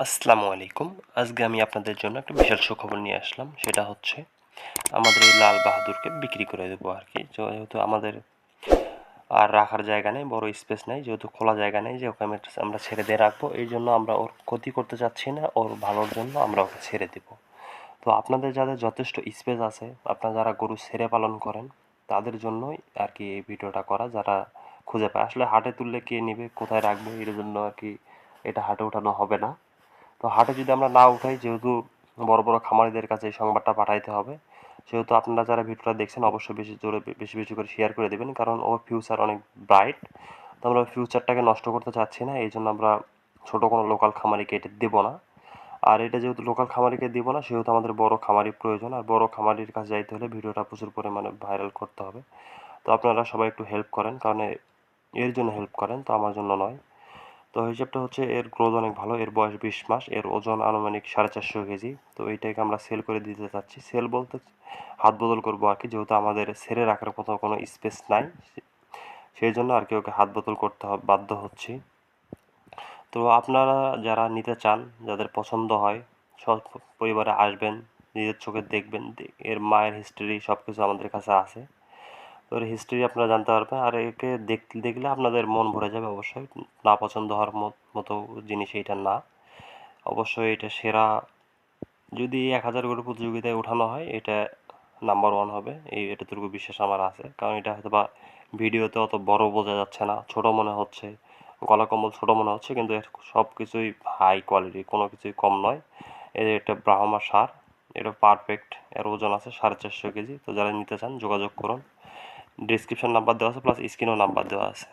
আসসালামু আলাইকুম। আজকে আমি আপনাদের জন্য একটা বিশাল সুখবর নিয়ে আসলাম। সেটা হচ্ছে, আমাদের এই লাল বাহাদুরকে বিক্রি করে দেবো আর কি যেহেতু আমাদের আর রাখার জায়গা নেই, বড় স্পেস নেই, যেহেতু খোলা জায়গা নেই, যে ওকে আমি আমরা ছেড়ে দিয়ে রাখব। এই জন্য আমরা ওর ক্ষতি করতে চাচ্ছি না, ওর ভালোর জন্য আমরা ওকে ছেড়ে দেব। তো আপনাদের যাদের যথেষ্ট স্পেস আছে, আপনারা যারা গরু ছেড়ে পালন করেন, তাদের জন্যই আর কি এই ভিডিওটা করা, যারা খুঁজে পায়। আসলে হাটে তুললে কে নেবে, কোথায় রাখবে, এর জন্য আর কি এটা হাটে ওঠানো হবে না। তো হাটে যদি আমরা না উঠাই, যেহেতু বড় বড় খামারিদের কাছে এই সংবাদটা পাঠাইতে হবে, সেহেতু আপনারা যারা ভিডিওটা দেখছেন অবশ্যই বেশি জোরে বেশি বেশি করে শেয়ার করে দেবেন, কারণ ওর ফিউচার অনেক ব্রাইট তো আমরা ফিউচারটাকে নষ্ট করতে চাচ্ছি না, এই জন্য আমরা ছোটো কোনো লোকাল খামারিকে এটা দেবো না। আর এটা যেহেতু লোকাল খামারিকে দিব না, সেহেতু আমাদের বড় খামারি প্রয়োজন, আর বড় খামারির কাছে যাইতে হলে ভিডিওটা প্রচুর পরিমাণে ভাইরাল করতে হবে। তো আপনারা সবাই একটু হেল্প করেন, কারণ এর জন্য হেল্প করেন, তো আমার জন্য নয়। তো হিসাবটা হচ্ছে এর গ্রোথ অনেক ভালো, এর বয়স বিশ মাস, এর ওজন আনুমানিক সাড়ে চারশো কেজি। তো এইটাকে আমরা সেল করে দিতে চাচ্ছি। সেল বলতে হাত বদল করব আর কি, যেহেতু আমাদের সেরে রাখার কোথাও কোনো স্পেস নাই, সেই জন্য আর কি ওকে হাত বদল করতে বাধ্য হচ্ছি। তো আপনারা যারা নিতে চান, যাদের পছন্দ হয়, সব পরিবারে আসবেন, নিজের চোখে দেখবেন এর মায়ের হিস্ট্রি সব কিছু আমাদের কাছে আছে। তো এর হিস্ট্রি আপনারা জানতে পারবেন। আর একে দেখলে আপনাদের মন ভরে যাবে অবশ্যই। না পছন্দ হওয়ার মতো জিনিস এইটা না। অবশ্যই এটা সেরা। যদি এক হাজার গরু প্রতিযোগিতায় ওঠানো হয়, এটা নাম্বার ওয়ান হবে। এই, এতটুকু বিশ্বাস আমার আছে। কারণ এটা হয়তো বা ভিডিওতে অত বড় বোঝা যাচ্ছে না। ছোট মনে হচ্ছে। গলা কম্বল ছোট মনে হচ্ছে, কিন্তু সব কিছুই হাই কোয়ালিটি কোনো কিছুই কম নয়। এই এটা ব্রাহ্মা সার, এটা পারফেক্ট এর ওজন আছে সাড়ে চারশো কেজি। তো যারা নিতে চান, যোগাযোগ করুন। ডিসক্রিপশন নাম্বার দেওয়া আছে প্লাস স্ক্রিনও নাম্বার দেওয়া আছে।